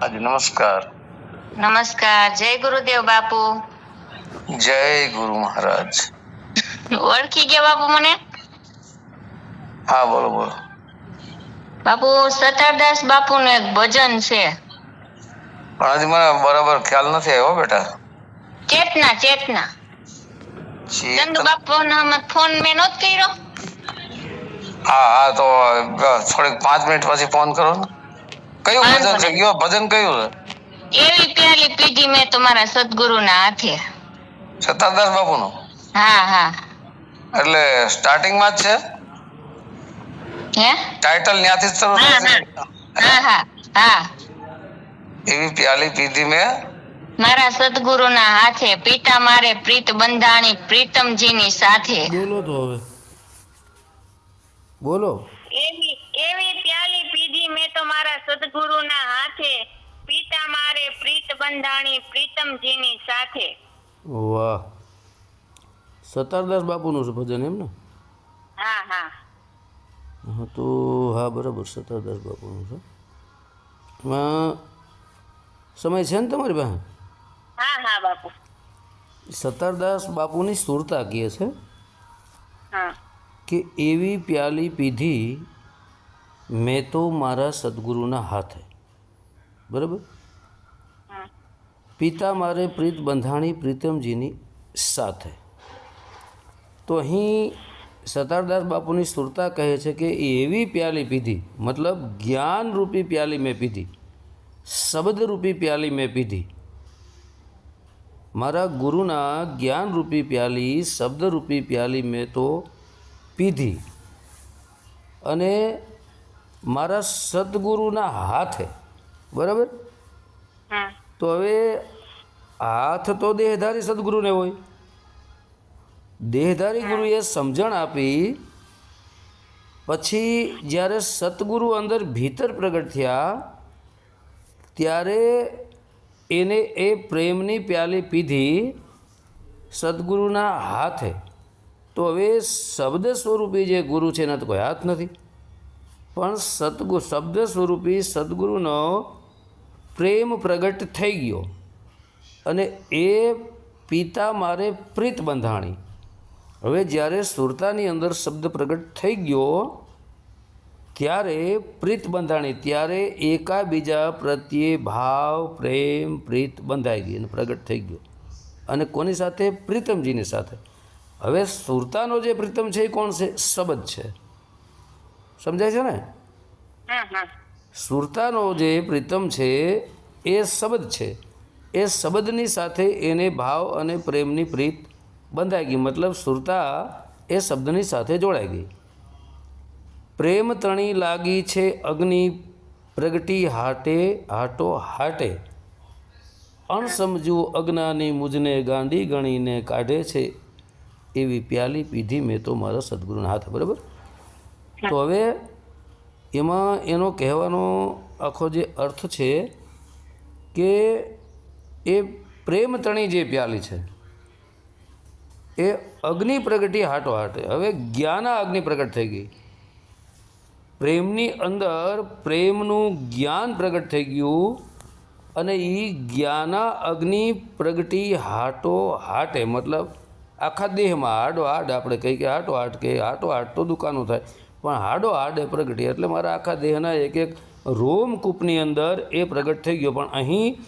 હાજી નમસ્કાર. નમસ્કાર. જય ગુરુદેવ બાપુ. જય ગુરુ મહારાજ. ઓળખી ગયા બાપુ મને? હા બોલો બોલો. બાપુ સતારદાસ બાપુ નું એક ભજન છે. પણ હજી મને બરાબર ખ્યાલ નથી આવ્યો બેટા. ચેતના ચેતન- ચંદુ બાપુ ફોન મેં નોત કર્યો? હા હા તો થોડીક પાંચ મિનિટ પછી ફોન કરો ને. કયું ભજન છે. કયો ભજન કયું છે? એવી પ્યાલી પીધી મેં તમારા સદગુરુના હાથે. સત્તારદાસ બાપુનું? હા હા. એટલે સ્ટાર્ટિંગમાં જ છે? હે? ટાઇટલ ન્યાથી જ શરૂ થાય છે? હા. હા હા એવી પ્યાલી પીધી મેં. મારા સદગુરુના હાથે પિતા મારે પ્રીત બંધાણી પ્રીતમજીની સાથે. બોલો તો હવે. બોલો એવી એવી પ્યાલી પીધી મેં તો મારા સદગુરુના હાથે પિતા મારે પ્રીત પ્રીતમજીની સાથે. વાહ. સતારદાસ બાપુનું છે ભજન એમ ને હા હા. હા તો હા બરાબર સતારદાસ બાપુનું છે. સમય છે ને તમારી પાસે? હા હા બાપુ. સતારદાસ બાપુની સુરતા કહે છે હા. કે એવી પ્યાલી પીધી મેં તો મારા સદગુરુના હાથે. બરાબર. પિતા મારે પ્રીત બંધાણી પ્રીતમજીની સાથે. તો અહીં સતારદાસ બાપુની સુરતા કહે છે કે એવી પ્યાલી પીધી, મતલબ જ્ઞાનરૂપી પ્યાલી મેં પીધી, શબ્દરૂપી પ્યાલી મેં પીધી. મારા ગુરુના જ્ઞાનરૂપી પ્યાલી, શબ્દરૂપી પ્યાલી મેં તો પીધી. અને મારા સદગુરુના હાથે, બરાબર? તો હવે હાથ તો દેહધારી સદગુરુને હોય. દેહધારી ગુરુએ સમજણ આપી, પછી જ્યારે સતગુરુ અંદર ભીતર પ્રગટ થયા, ત્યારે એને એ પ્રેમની પ્યાલી પીધી સદગુરુના હાથે. તો હવે શબ્દ સ્વરૂપી જે ગુરુ છે એના તો કોઈ હાથ નથી. પણ સદગુ, શબ્દ સ્વરૂપી સદગુરુનો પ્રેમ પ્રગટ થઈ ગયો. અને એ પિતા મારે પ્રીત બંધાણી. હવે જ્યારે સુરતાની અંદર શબ્દ પ્રગટ થઈ ગયો, ત્યારે પ્રીત બંધાણી, ત્યારે એકાબીજા પ્રત્યે ભાવ, પ્રેમ, પ્રીત બંધાઈ ગઈ અને પ્રગટ થઈ ગયો. અને કોની સાથે? પ્રીતમજીની સાથે. હવે સુરતાનો જે પ્રીતમ છે એ કોણ છે? શબ્દ છે. સમજાય છે ને? સુરતાનો જે પ્રીતમ છે એ શબ્દ છે. એ શબ્દની સાથે એને ભાવ અને પ્રેમની પ્રીત બંધાઈ ગઈ. મતલબ સુરતા એ શબ્દની સાથે જોડાઈ ગઈ. પ્રેમ તણી લાગી છે અગ્નિ પ્રગટી હાટે હાટો હાટે. અણસમજુ અજ્ઞાની મુજને ગાંડી ગણીને કાઢે છે. એવી પ્યાલી પીધી મેં તો મારા સદગુરુના હાથ બરાબર? તો હવે એમાં એનો કહેવાનો આખો જે અર્થ છે કે એ પ્રેમ તણી જે પ્યાલી છે, એ અગ્નિ પ્રગટી હાટો હાટે. હવે જ્ઞાના અગ્નિ પ્રગટ થઈ ગઈ. પ્રેમની અંદર પ્રેમનું જ્ઞાન પ્રગટ થઈ ગયું અને એ જ્ઞાના અગ્નિ પ્રગટી હાટો હાટે. મતલબ આખા દેહમાં હાડો હાડ આપણે કહીએ કે હાટો હાટ કે હાટો હાટ તો દુકાનો થાય. પણ હાડો હાડે પ્રગટી. એટલે મારા આખા દેહના એક એક રોમકૂપની અંદર એ પ્રગટ થઈ ગયો. પણ અહીં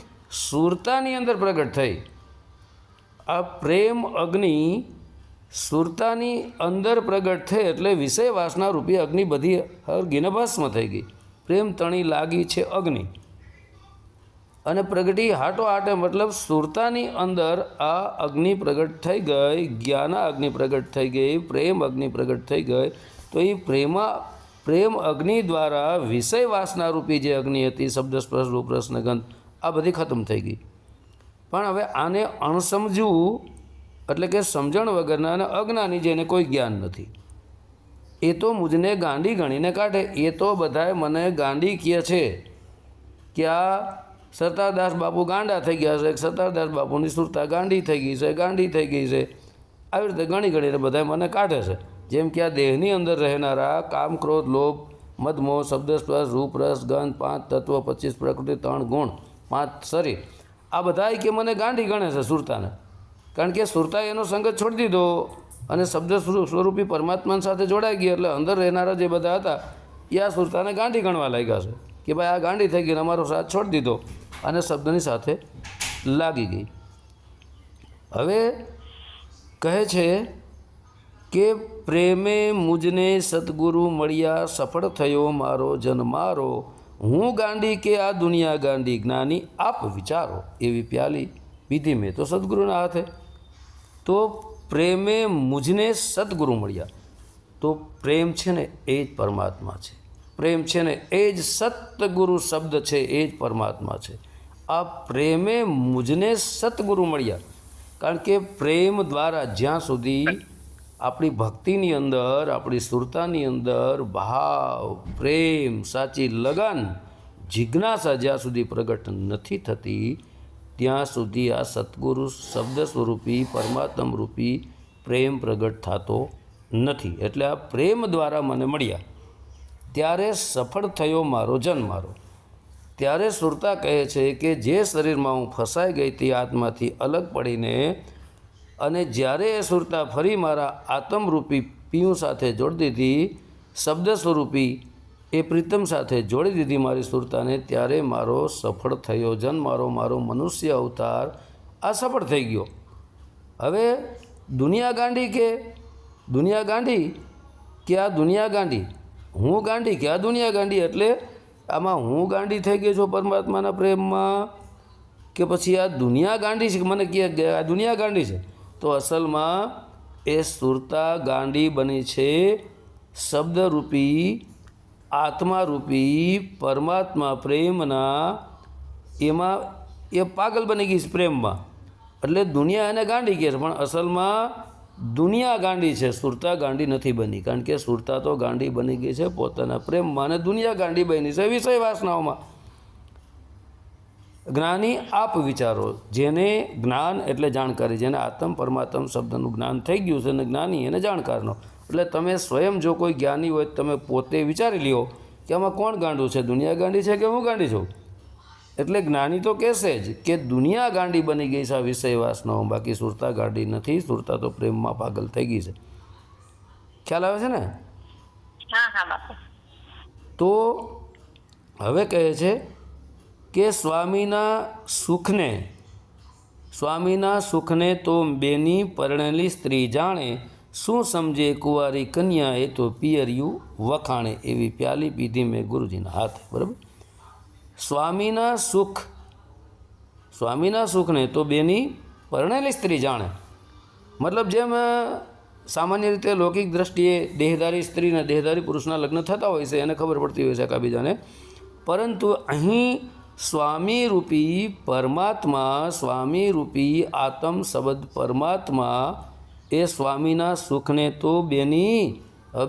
સુરતાની અંદર પ્રગટ થઈ. આ પ્રેમ અગ્નિ સુરતાની અંદર પ્રગટ થઈ એટલે વિષય વાસના રૂપી અગ્નિ બધી હરગીને ભસ્મ થઈ ગઈ. પ્રેમ તણી લાગી છે અગ્નિ. અને પ્રગટી હાટો હાટે મતલબ સુરતાની અંદર આ અગ્નિ પ્રગટ થઈ ગઈ, જ્ઞાના અગ્નિ પ્રગટ થઈ ગઈ, પ્રેમ અગ્નિ પ્રગટ થઈ ગઈ. તો એ પ્રેમા, પ્રેમ અગ્નિ દ્વારા વિષય વાસના રૂપી જે અગ્નિ હતી, શબ્દ, સ્પર્શ, રૂપ રસનગંધ આ બધી ખતમ થઈ ગઈ. પણ હવે આને અણસમજવું એટલે કે સમજણ વગરના અને અજ્ઞાની જેને કોઈ જ્ઞાન નથી. એ તો મુજને ગાંડી ગણીને કાઢે. એ તો બધાએ મને ગાંડી કહે છે કે આ સરદારદાસ બાપુ ગાંડા થઈ ગયા છે. સરદારદાસ બાપુની સુરતા ગાંડી થઈ ગઈ છે, ગાંડી થઈ ગઈ છે. આવી રીતે ગણી ગણીને બધાએ મને કાઢે છે. જેમ કે આ દેહની અંદર રહેનારા કામ, ક્રોધ, લોભ મધમોહ શબ્દસ્પર્શ, રૂપરસ, ગંધ, પાંચ તત્વ, પચીસ પ્રકૃતિ, ત્રણ ગુણ, પાંચ શરીર. આ બધાય કે મને ગાંડી ગણે છે સુરતાને. કારણ કે સુરતાએ એનો સંગત છોડી દીધો અને શબ્દ સ્વરૂ- સ્વરૂપી પરમાત્મા સાથે જોડાઈ ગયા એટલે અંદર રહેનારા જે બધા હતા, એ આ સુરતાને ગાંડી ગણવા લાગ્યા છે કે ભાઈ આ ગાંડી થઈ ગઈ અમારો સાથ છોડી દીધો અને શબ્દની સાથે લાગી ગઈ. હવે કહે છે કે પ્રેમે મુજને સદગુરુ મળ્યા સફળ થયો મારો જન્મારો હું ગાંડી કે આ દુનિયા ગાંડી જ્ઞાની? આપ વિચારો. એવી પ્યાલી પીધી મેં તો સદગુરુના હાથે. તો પ્રેમે મુજને સદગુરુ મળ્યા. તો પ્રેમ છે ને એ જ પરમાત્મા છે. પ્રેમ છે ને એ જ સતગુરુ શબ્દ છે, એ જ પરમાત્મા છે. આ પ્રેમે મુજને સતગુરુ મળ્યા. કારણ કે પ્રેમ દ્વારા જ્યાં સુધી આપણી ભક્તિની અંદર, આપણી સુરતાની અંદર ભાવ, પ્રેમ, સાચી લગન, જિજ્ઞાસા જ્યાં સુધી પ્રગટ નથી થતી, ત્યાં સુધી આ સદગુરુ શબ્દ સ્વરૂપી, પરમાત્મ રૂપી પ્રેમ પ્રગટ થતો નથી. એટલે આ પ્રેમ દ્વારા મને મળ્યા. ત્યારે સફળ થયો મારો જન્મ મારો. ત્યારે સુરતા કહે છે કે જે શરીરમાં હું ફસાઈ ગઈ તે આત્માથી અલગ પડીને અને જ્યારે એ સુરતા ફરી મારા આત્મરૂપી પિયું સાથે જોડી દીધી, શબ્દ સ્વરૂપી એ પ્રીતમ સાથે જોડી દીધી મારી સુરતાને, ત્યારે મારો સફળ થયો જન મારો મારો મનુષ્ય અવતાર આ સફળ થઈ ગયો. હવે દુનિયા ગાંડી કે દુનિયા ગાંડી? કે આ દુનિયા ગાંડી? હું ગાંડી? કે આ દુનિયા ગાંડી? એટલે આમાં હું ગાંડી થઈ ગયો છું પરમાત્માના પ્રેમમાં કે પછી આ દુનિયા ગાંડી છે? મને કે આ દુનિયા ગાંડી છે? તો અસલમાં એ સુરતા ગાંડી બની છે શબ્દરૂપી, આત્મારૂપી, પરમાત્મા પ્રેમના. એમાં એ પાગલ બની ગઈ છે પ્રેમમાં. એટલે દુનિયા એને ગાંડી કહે છે, પણ અસલમાં દુનિયા ગાંડી છે, સુરતા ગાંડી નથી બની. કારણ કે સુરતા તો ગાંડી બની ગઈ છે પોતાના પ્રેમમાં અને દુનિયા ગાંડી બની છે વિષય વાસનાઓમાં જ્ઞાની આપ વિચારો જેને જ્ઞાન એટલે જાણકારી જેને આત્મ પરમાત્મ શબ્દનું જ્ઞાન થઈ ગયું છે અને જ્ઞાની એને જાણકારનો. એટલે તમે સ્વયં જો કોઈ જ્ઞાની હોય તમે પોતે વિચારી લ્યો કે આમાં કોણ ગાંડું છે? દુનિયા ગાંડી છે કે હું ગાંડી છું? એટલે જ્ઞાની તો કહેશે જ કે દુનિયા ગાંડી બની ગઈ છે આ વિષયવાસનો. બાકી સુરતા ગાંડી નથી સુરતા તો પ્રેમમાં પાગલ થઈ ગઈ છે. ખ્યાલ આવે છે ને? તો હવે કહે છે કે સ્વામીના સુખને સ્વામીના સુખને તો બેની પરણેલી સ્ત્રી જાણે, શું સમજે કુંવારી કન્યા એ તો પિયરિયું વખાણે એવી પ્યાલી પીધી મેં ગુરુજીના હાથે, બરાબર? સ્વામીના સુખ, સ્વામીના સુખને તો બેની પરણેલી સ્ત્રી જાણે. મતલબ જેમ સામાન્ય રીતે લૌકિક દ્રષ્ટિએ દેહધારી અને દેહધારી પુરુષના લગ્ન થતા હોય છે, એને ખબર પડતી હોય છે કાબીજાને પરંતુ અહીં સ્વામી રૂપી પરમાત્મા સ્વામી રૂપી આત્મ શબ્દ પરમાત્મા, એ સ્વામીના સુખને તો બેની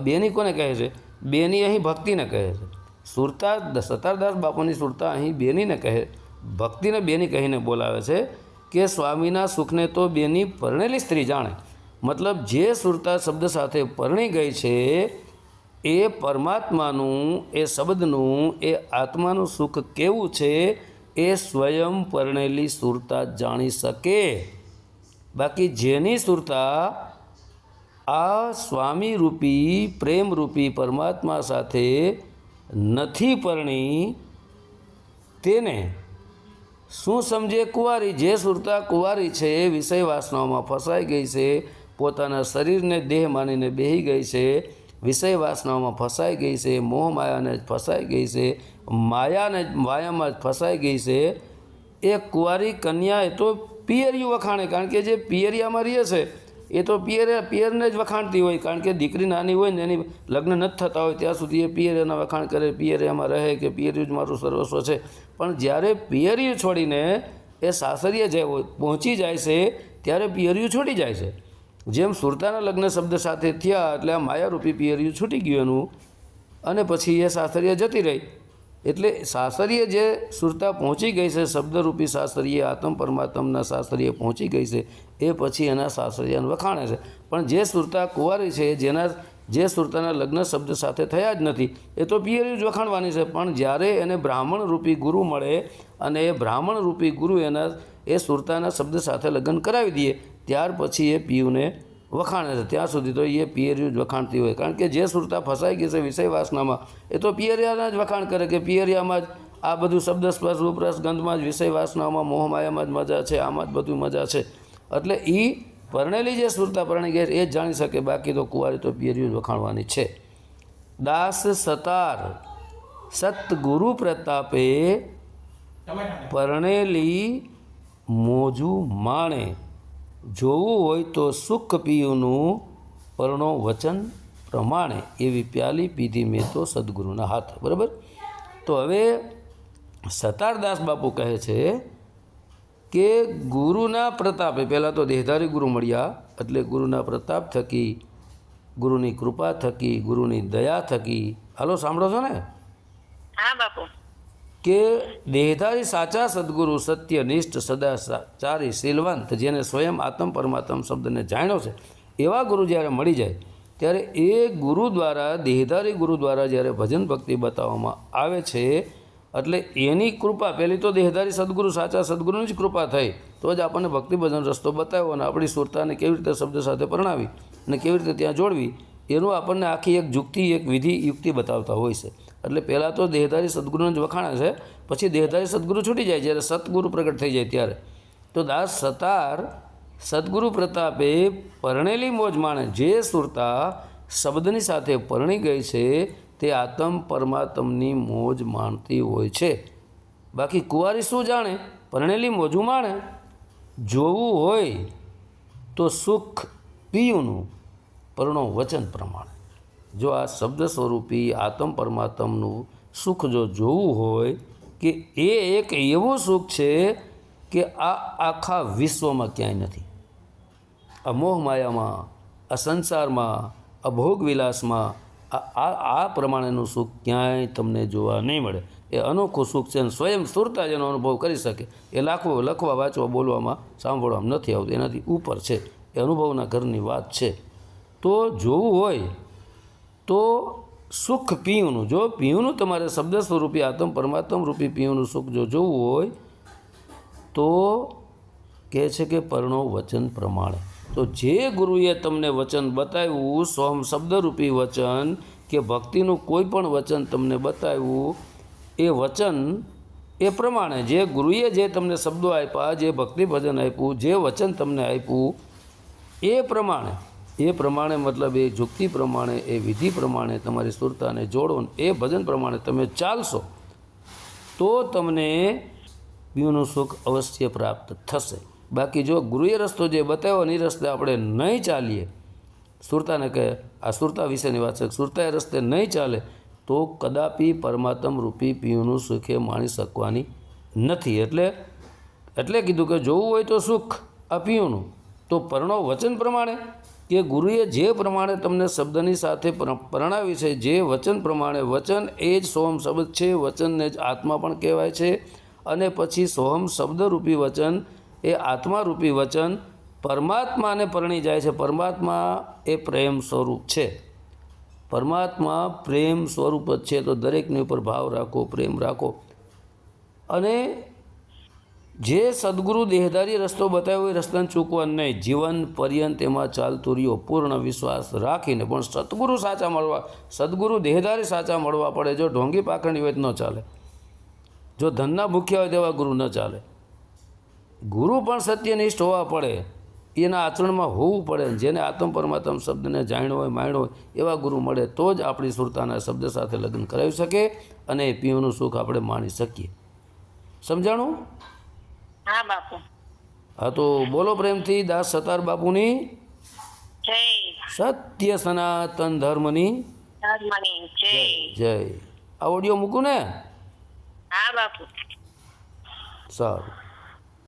બેની કોને કહે છે? બેની અહીં ભક્તિને કહે છે. સુરતા સતારદાસ બાપુની સુરતા અહીં બેનીને કહે, ભક્તિને બેની કહીને બોલાવે છે કે સ્વામીના સુખને તો બેની પરણેલી સ્ત્રી જાણે. મતલબ જે સુરતા શબ્દ સાથે પરણી ગઈ છે એ પરમાત્માનું, એ શબ્દનું, એ આત્માનું સુખ કેવું છે એ સ્વયં પરણેલી સુરતા જાણી શકે. બાકી જેની સુરતા આ સ્વામી રૂપી પ્રેમ પરમાત્મા સાથે નથી પરણી, તેને શું સમજે કુંવારી? જે સુરતા કુંવારી છે એ વિષય વાસનાઓમાં ફસાઈ ગઈ છે, પોતાના શરીરને દેહ માનીને બેહી ગઈ છે વિષય વાસનાઓમાં ફસાઈ ગઈ છે મોહ માયાને જ ફસાઈ ગઈ છે, માયાને જ માયામાં જ ફસાઈ ગઈ છે. એ કુંવારી કન્યા એ તો પિયરિયું વખાણે, કારણ કે જે પિયરિયામાં રહે છે, એ તો પિયર પિયરને જ વખાણતી હોય, કારણ કે દીકરી નાની હોય ને એની લગ્ન નથી થતા હોય, ત્યાં સુધી એ પિયરિયાના વખાણ કરે, પિયરિયામાં રહે કે પિયરિયું જ મારું સર્વસ્વ છે. પણ જ્યારે પિયરિયું છોડીને એ સાસરીએ જે હોય, પહોંચી જાય છે, ત્યારે પિયરિયું છોડી જાય છે. જેમ સુરતાના લગ્ન શબ્દ સાથે થયા એટલે આ માયારૂપી પિયરિયું છૂટી ગયું એનું અને પછી એ સાસરીએ જતી રહી. એટલે સાસરીએ જે સુરતા પહોંચી ગઈ છે, શબ્દરૂપી સાસરીએ, આત્મ પરમાત્મના સાસરીએ પહોંચી ગઈ છે, એ પછી એના સાસરિયાને વખાણે છે. પણ જે સુરતા કુંવારી છે, જેના જે સુરતાના લગ્ન શબ્દ સાથે થયા જ નથી, એ તો પિયરી જ વખાણવાની છે. પણ જ્યારે એને બ્રાહ્મણ રૂપી ગુરુ મળે અને એ બ્રાહ્મણ રૂપી ગુરુ એના એ સુરતાના શબ્દ સાથે લગ્ન કરાવી દઈએ ત્યાર પછી એ પિયુને વખાણે છે. ત્યાં સુધી તો એ પિયરિયું જ વખાણતી હોય. કારણ કે જે સુરતા ફસાઈ ગઈ છે વિષય વાસનામાં એ તો પિયરિયાના જ વખાણ કરે કે પિયરિયામાં જ આ બધું શબ્દ સ્પર્શ ઉપરસ ગંધમાં જ વિષય વાસનામાં મોહમાયામાં જ મજા છે આમાં જ બધું મજા છે. એટલે એ પરણેલી જે સુરતા પરણી ગઈ એ જ જાણી શકે બાકી તો કુંવારી તો પિયરિયું જ વખાણવાની છે. દાસ સતાર સતગુરુ પ્રતાપે પરણેલી મોજું માણે. જોવું હોય તો સુખ પીયુંનું પરણો વચન પ્રમાણે એવી પ્યાલી પીધી મેં તો સદગુરુના હાથ. બરાબર? તો હવે સતારદાસ બાપુ કહે છે કે ગુરુના પ્રતાપે, પહેલાં તો દેહધારી ગુરુ મળ્યા, એટલે ગુરુના પ્રતાપ થકી, ગુરુની કૃપા થકી, ગુરુની દયા થકી. હાલો, સાંભળો છો ને? હા, બાપુ. કે દેહધારી સાચા સદગુરુ સત્યનિષ્ઠ સદાચારી શીલવંત, જેને સ્વયં આત્મ પરમાત્મ શબ્દને જાણ્યો છે, એવા ગુરુ જ્યારે મળી જાય, ત્યારે એ ગુરુ દ્વારા, દેહધારી ગુરુ દ્વારા જ્યારે ભજન ભક્તિ બતાવવામાં આવે છે, એટલે એની કૃપા પહેલી તો દેહધારી સદગુરુ સાચા સદગુરુની જ કૃપા થઈ, તો જ આપણને ભક્તિ ભજન રસ્તો બતાવ્યો અને આપણી સુરતાને કેવી રીતે શબ્દ સાથે પરણાવી અને કેવી રીતે ત્યાં જોડવી, એનું આપણને આખી એક જુક્તિ એક વિધિ, યુક્તિ બતાવતા હોય છે. એટલે પહેલાં તો દેહધારી સદગુરુને જ વખાણે છે, પછી દેહધારી સદગુરુ છૂટી જાય જ્યારે સદગુરુ પ્રગટ થઈ જાય ત્યારે. તો દાસ સતાર સદગુરુ પ્રતાપે પરણેલી મોજ માણે જે સુરતા શબ્દની સાથે પરણી ગઈ છે, તે આત્મ પરમાત્મની મોજ માણતી હોય છે. બાકી કુંવારી શું જાણે? પરણેલી મોજું માણે? જોવું હોય તો સુખ પીયુંનું પરણો વચન પ્રમાણે. જો આ શબ્દ સ્વરૂપી આત્મ પરમાત્મનું સુખ જો જોવું હોય કે એ એક એવું સુખ છે કે આ આખા વિશ્વમાં ક્યાંય નથી. આ મોહમાયામાં, આ સંસારમાં, આ ભોગવિલાસમાં, આ આ પ્રમાણેનું સુખ ક્યાંય તમને જોવા નહીં મળે. એ અનોખું સુખ છે અને સ્વયં સુરતા જેનો અનુભવ કરી શકે. એ લાખો, લખવા, વાંચવા, બોલવામાં, સાંભળવામાં નથી આવતું. એનાથી ઉપર છે. એ અનુભવના ઘરની વાત છે. તો જોવું હોય તો સુખ પીયુંનું જો પીયુંનું તમારે શબ્દ સ્વરૂપી આત્મ પરમાત્મ રૂપી પીયુંનું સુખ જો જોવું હોય, તો કહે છે કે પરણો વચન પ્રમાણે. તો જે ગુરુએ તમને વચન બતાવ્યું સોમ શબ્દરૂપી વચન કે ભક્તિનું કોઈ પણ વચન તમને બતાવ્યું, એ વચન એ પ્રમાણે જે ગુરુએ જે તમને શબ્દો આપ્યા, જે ભક્તિ ભજન આપ્યું, જે વચન તમને આપ્યું, એ પ્રમાણે એ પ્રમાણે મતલબ એ જુક્તિ પ્રમાણે, એ વિધિ પ્રમાણે તમારી સુરતાને જોડો એ ભજન પ્રમાણે તમે ચાલશો, તો તમને પીવાનું સુખ અવશ્ય પ્રાપ્ત થશે. બાકી જો ગુરુએ રસ્તો જે બતાવ્યો એ રસ્તે આપણે નહીં ચાલીએ, સુરતાને કહે, આ સુરતા વિશેની વાત છે સુરતા એ રસ્તે નહીં ચાલે, તો કદાપી પરમાત્મ રૂપી પીવનું સુખ એ માણી શકવાની નથી. એટલે એટલે કીધું કે જોવું હોય તો સુખ, આ પીવનું તો પરણો વચન પ્રમાણે. કે ગુરુએ જે પ્રમાણે તમને શબ્દની સાથે પર- પરણાવી છે, જે વચન પ્રમાણે, વચન એ જ સોહમ શબ્દ છે, વચનને જ આત્મા પણ કહેવાય છે. અને પછી સોહમ શબ્દરૂપી વચન એ આત્મારૂપી વચન પરમાત્માને પરણી જાય છે. પરમાત્મા એ પ્રેમ સ્વરૂપ છે. પરમાત્મા પ્રેમ સ્વરૂપ જ છે. તો દરેકની ઉપર ભાવ રાખો, પ્રેમ રાખો. અને જે સદગુરુ દેહદારી રસ્તો બતાવ્યો એ રસ્તાને ચૂકવા નહીં. જીવન પર્યંત એમાં ચાલતું રહ્યો. પૂર્ણ વિશ્વાસ રાખીને પણ સદગુરુ સાચા મળવા, સદગુરુ દેહદારી સાચા મળવા પડે. જો ઢોંગી પાખંડી હોય ન ચાલે. જો ધનના ભૂખ્યા હોય તેવા ગુરુ ન ચાલે. ગુરુ પણ સત્યનિષ્ઠ હોવા પડે. એના આચરણમાં હોવું પડે. જેને આત્મ પરમાત્મ શબ્દને જાણ્યો હોય, માણ્યો હોય, એવા ગુરુ મળે, તો જ આપણી સુરતાના શબ્દ સાથે લગ્ન કરાવી શકે અને એ પીવાનું સુખ આપણે માણી શકીએ. સમજાણું? હા બાપુ. હા તો બોલો પ્રેમથી દાસ સતાર બાપુની. જય. સત્ય સનાતન ધર્મની. ધર્મની જય. જય આ ઓડિયો મૂકું ને? હા બાપુ. સારું.